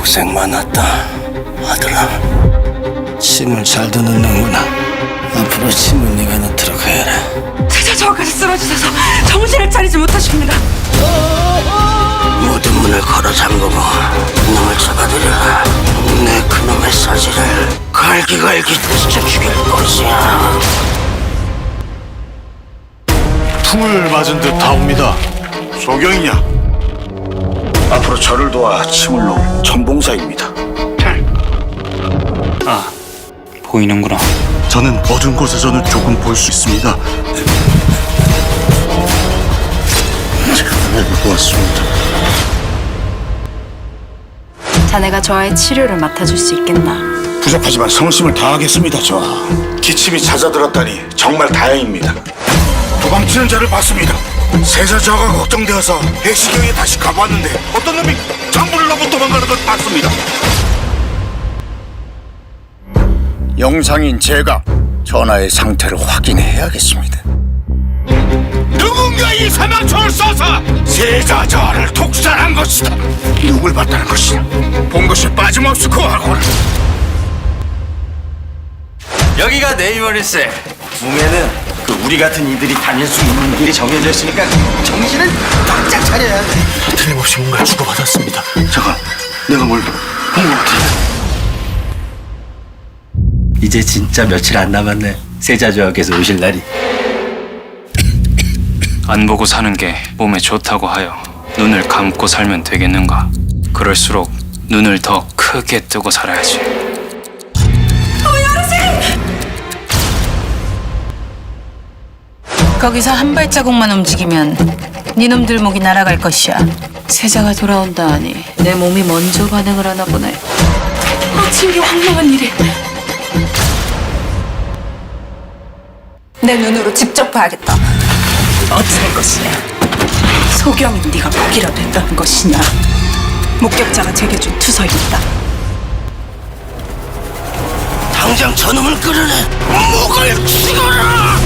고생 많았다 아들아 침을 잘도 넣는구나 앞으로 침은 네가 넣도록 해라 세자 저까지 쓰러지셔서 정신을 차리지 못하십니다. 모든 문을 걸어 잠그고 놈을 잡아들여라 내 그놈의 사지를 갈기갈기 찢어 죽일 것이야 풍을 맞은 듯 하옵니다. 소경이냐? 앞으로 저를 도와 침을 놓을 천봉사입니다. 보이는구나. 저는 어두운 곳에서는 조금 볼 수 있습니다. 제가 알고 왔습니다. 자네가 저와의 치료를 맡아줄 수 있겠나? 부족하지만 성심을 다하겠습니다, 저. 기침이 찾아들었다니 정말 다행입니다. 도망치는 자를 봤습니다. 세자 저가 걱정되어서 해시경에 다시 가봤는데 어떤 놈이 장부를 넘어 도망가는 걸 봤습니다. 영상인 제가 전하의 상태를 확인해야겠습니다. 누군가 이 사망초를 쏴서 세자 저를 독살한 것이다. 누굴 봤다는 것이냐? 본 것이 빠짐없이 그 하고는 여기가 네이버리스 몸에는 그 우리 같은 이들이 다닐 수 있는 길이 정해져 있으니까 정신을 바짝 차려야 돼 틀림없이 뭔가 주고받았습니다. 잠깐, 내가 뭘본것 같아. 이제 진짜 며칠 안 남았네 세자주하께서 오실 날이 안 보고 사는 게 몸에 좋다고 하여 눈을 감고 살면 되겠는가? 그럴수록 눈을 더 크게 뜨고 살아야지. 거기서 한 발자국만 움직이면 니놈들 목이 날아갈 것이야. 세자가 돌아온다 하니 내 몸이 먼저 반응을 하나 보네. 마침 이 황망한 일이 내 눈으로 직접 봐야겠다. 어찌할 것이냐? 소경이 네가 먹이라 된다는 것이냐? 목격자가 제게 준 있다. 당장 저놈을 끌어내 목을 치거라